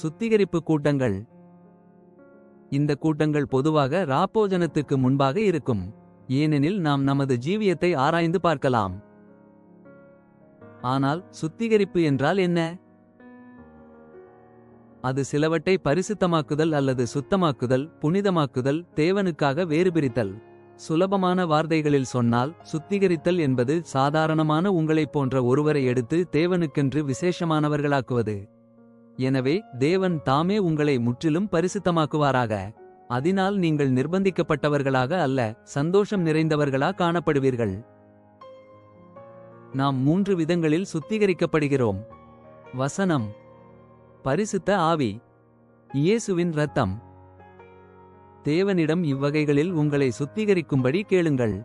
சுத்திகரிப்பு கூட்டங்கள். இந்த கூட்டங்கள் பொதுவாக ராப்போஜனத்துக்கு முன்பாக இருக்கும். ஏனெனில் நாம் நமது ஜீவியத்தை ஆராய்ந்து பார்க்கலாம். ஆனால் சுத்திகரிப்பு என்றால் என்ன? அது சிலவற்றை பரிசுத்தமாக்குதல் அல்லது சுத்தமாக்குதல் புனிதமாக்குதல் தேவனுக்காக வேறுபிரித்தல். சுலபமான வார்த்தைகளில் சொன்னால் சுத்திகரித்தல் என்பது சாதாரணமான உங்களைப் போன்ற ஒருவரை எடுத்து தேவனுக்கென்று விசேஷமானவர்களாக்குவது. எனவே தேவன் தாமே உங்களை முற்றிலும் பரிசுத்தமாக்குவாராக. அதனால் நீங்கள் நிர்பந்திக்கப்பட்டவர்களாக அல்ல சந்தோஷம் நிறைந்தவர்களா காணப்படுவீர்கள். நாம் மூன்று விதங்களில் சுத்திகரிக்கப்படுகிறோம். வசனம் பரிசுத்த ஆவி இயேசுவின் இரத்தம். தேவனிடம் இவ்வகைகளில் உங்களை சுத்திகரிக்கும்படி கேளுங்கள்.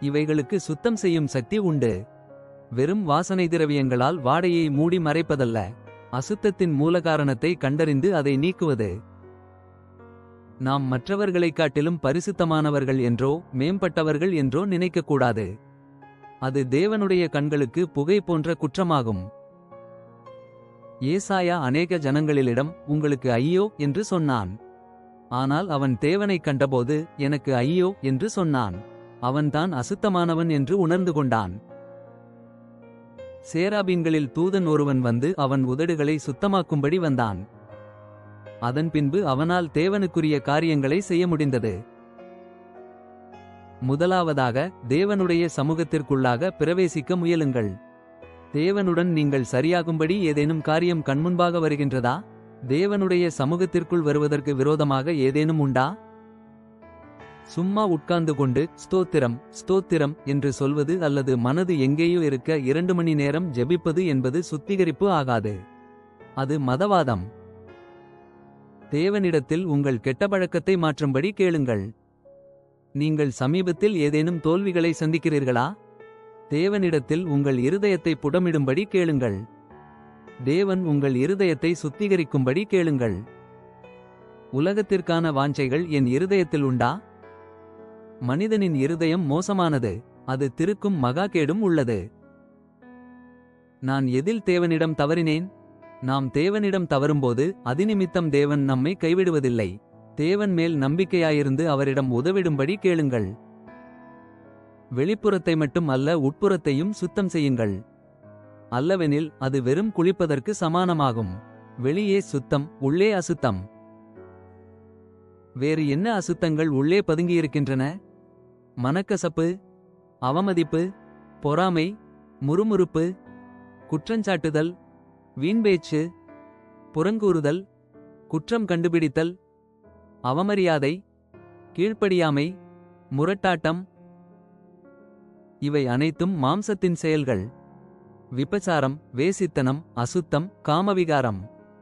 இவைகளுக்கு சுத்தம் செய்யும் சக்தி உண்டு. வெறும் வாசனை திரவியங்களால் வாடையை மூடி மறைப்பதல்ல. அசுத்தத்தின் மூலகாரணத்தை கண்டறிந்து அதை நீக்குவது. நாம் மற்றவர்களைக் காட்டிலும் பரிசுத்தமானவர்கள் என்றோ மேம்பட்டவர்கள் என்றோ நினைக்கக்கூடாது. அது தேவனுடைய கண்களுக்கு புகை போன்ற குற்றமாகும். ஏசாயா அநேக ஜனங்களிடம் உங்களுக்கு ஐயோ என்று சொன்னான். ஆனால் அவன் தேவனைக் கண்டபோது எனக்கு ஐயோ என்று சொன்னான். அவன்தான் அசுத்தமானவன் என்று உணர்ந்து கொண்டான். சேராபீன்களில் தூதன் ஒருவன் வந்து அவன் உதடுகளை சுத்தமாக்கும்படி வந்தான். அதன் பின்பு அவனால் தேவனுக்குரிய காரியங்களை செய்ய முடிந்தது. முதலாவதாக தேவனுடைய சமூகத்திற்குள்ளாக பிரவேசிக்க முயலுங்கள். தேவனுடன் நீங்கள் சரியாகும்படி ஏதேனும் காரியம் கண்முன்பாக வருகின்றதா? தேவனுடைய சமூகத்திற்குள் வருவதற்கு விரோதமாக ஏதேனும் உண்டா? சும்மா உட்கார்ந்து கொண்டு ஸ்தோத்திரம் ஸ்தோத்திரம் என்று சொல்வது அல்லது மனது எங்கேயோ இருக்க இரண்டு மணி நேரம் ஜெபிப்பது என்பது சுத்திகரிப்பு ஆகாது. அது மதவாதம். தேவனிடத்தில் உங்கள் கெட்ட பழக்கத்தை மாற்றும்படி கேளுங்கள். நீங்கள் சமீபத்தில் ஏதேனும் தோல்விகளை சந்திக்கிறீர்களா? தேவனிடத்தில் உங்கள் இருதயத்தை புடமிடும்படி கேளுங்கள். தேவன் உங்கள் இருதயத்தை சுத்திகரிக்கும்படி கேளுங்கள். உலகத்திற்கான வாஞ்சைகள் என் இருதயத்தில் உண்டா? மனிதனின் இருதயம் மோசமானது. அது திருக்கும் மகா கேடும் உள்ளது. நான் எதில் தேவனிடம் தவறினேன்? நாம் தேவனிடம் தவறும்போது அதிநிமித்தம் தேவன் நம்மை கைவிடுவதில்லை. தேவன் மேல் நம்பிக்கையாயிருந்து அவரிடம் உதவிடும்படி கேளுங்கள். வெளிப்புறத்தை மட்டும் அல்ல உட்புறத்தையும் சுத்தம் செய்யுங்கள். அல்லவெனில் அது வெறும் குளிப்பதற்கு சமானமாகும். வெளியே சுத்தம் உள்ளே அசுத்தம். வேறு என்ன அசுத்தங்கள் உள்ளே பதுங்கியிருக்கின்றன? மனக்கசப்பு அவமதிப்பு பொறாமை முறுமுறுப்பு குற்றஞ்சாட்டுதல் வீண்பேச்சு புறங்கூறுதல் குற்றம் கண்டுபிடித்தல் அவமரியாதை கீழ்ப்படியாமை முரட்டாட்டம். இவை அனைத்தும் மாம்சத்தின் செயல்கள். விபச்சாரம் வேசித்தனம் அசுத்தம் காமவிகாரம்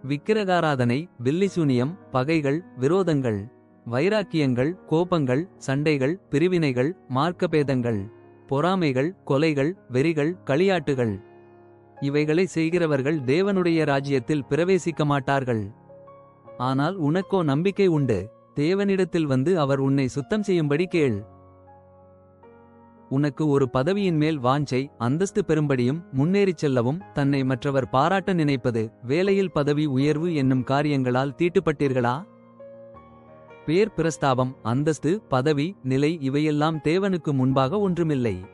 விக்கிரகாராதனை வில்லிசூனியம் பகைகள் விரோதங்கள். வைராக்கியங்கள் கோபங்கள் சண்டைகள் பிரிவினைகள் மார்க்கபேதங்கள் பொறாமைகள் கொலைகள் வெறிகள் களியாட்டுகள். இவைகளை செய்கிறவர்கள் தேவனுடைய ராஜ்யத்தில் பிரவேசிக்க மாட்டார்கள். ஆனால் உனக்கோ நம்பிக்கை உண்டு. தேவனிடத்தில் வந்து அவர் உன்னை சுத்தம் செய்யும்படி கேள். உனக்கு ஒரு பதவியின் மேல் வாஞ்சை அந்தஸ்து பெறும்படியும் முன்னேறிச் செல்லவும் தன்னை மற்றவர் பாராட்ட நினைப்பது வேலையில் பதவி உயர்வு என்னும் காரியங்களால் தீட்டுப்பட்டீர்களா? பேர் பிரஸ்தாபம் அந்தஸ்து பதவி நிலை இவையெல்லாம் தேவனுக்கு முன்பாக ஒன்றுமில்லை.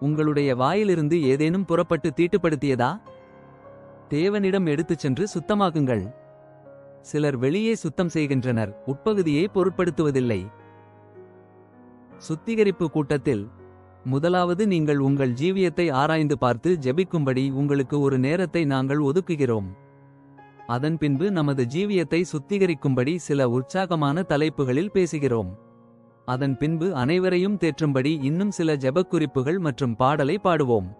உங்களுடைய வாயிலிருந்து ஏதேனும் புறப்பட்டு தீட்டுப்படுத்தியதா? தேவனிடம் எடுத்துச் சென்று சுத்தமாக்குங்கள். சிலர் வெளியே சுத்தம் செய்கின்றனர் உட்பகுதியை பொருட்படுத்துவதில்லை. சுத்திகரிப்பு கூட்டத்தில் முதலாவது நீங்கள் உங்கள் ஜீவியத்தை ஆராய்ந்து பார்த்து ஜெபிக்கும்படி உங்களுக்கு ஒரு நேரத்தை நாங்கள் ஒதுக்குகிறோம். அதன் பின்பு நமது ஜீவியத்தை சுத்திகரிக்கும்படி சில உற்சாகமான தலைப்புகளில் பேசுகிறோம். அதன் பின்பு அனைவரையும் தேற்றும்படி இன்னும் சில ஜெபக்குறிப்புகள் மற்றும் பாடலை பாடுவோம்.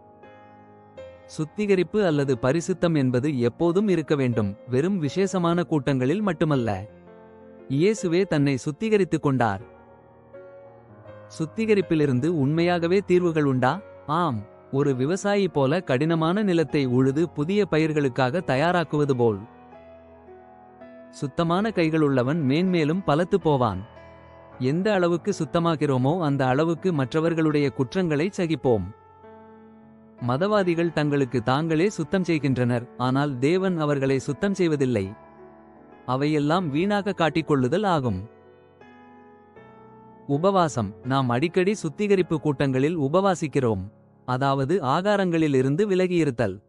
சுத்திகரிப்பு அல்லது பரிசுத்தம் என்பது எப்போதும் இருக்க வேண்டும் வெறும் விசேஷமான கூட்டங்களில் மட்டுமல்ல. இயேசுவே தன்னை சுத்திகரித்துக் கொண்டார். சுத்திகரிப்பிலிருந்து உண்மையாகவே தீர்வுகள் உண்டா? ஆம். ஒரு விவசாயி போல கடினமான நிலத்தை உழுது புதிய பயிர்களுக்காக தயாராக்குவது போல். சுத்தமான கைகளுள்ளவன் மேன்மேலும் பலத்து போவான். எந்த அளவுக்கு சுத்தமாகிறோமோ அந்த அளவுக்கு மற்றவர்களுடைய குற்றங்களை சகிப்போம். மதவாதிகள் தங்களுக்கு தாங்களே சுத்தம் செய்கின்றனர் ஆனால் தேவன் அவர்களை சுத்தம் செய்வதில்லை. அவையெல்லாம் வீணாக காட்டிக்கொள்ளுதல் ஆகும். உபவாசம். நாம் அடிக்கடி சுத்திகரிப்பு கூட்டங்களில் உபவாசிக்கிறோம். அதாவது ஆகாரங்களிலிருந்து விலகியிருத்தல்.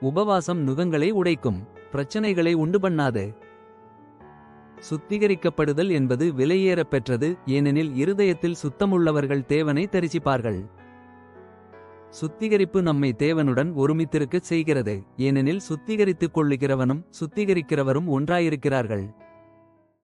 உபவாசம் நுகங்களை உடைக்கும். பிரச்சனைகளை உண்டு பண்ணாது. சுத்திகரிக்கப்படுதல் என்பது விலையேறப் பெற்றது. ஏனெனில் இருதயத்தில் சுத்தமுள்ளவர்கள் தேவனை தரிசிப்பார்கள். சுத்திகரிப்பு நம்மை தேவனுடன் ஒருமித்திருக்கச் செய்கிறது. ஏனெனில் சுத்திகரித்துக் கொள்ளுகிறவனும் சுத்திகரிக்கிறவரும் ஒன்றாயிருக்கிறார்கள்.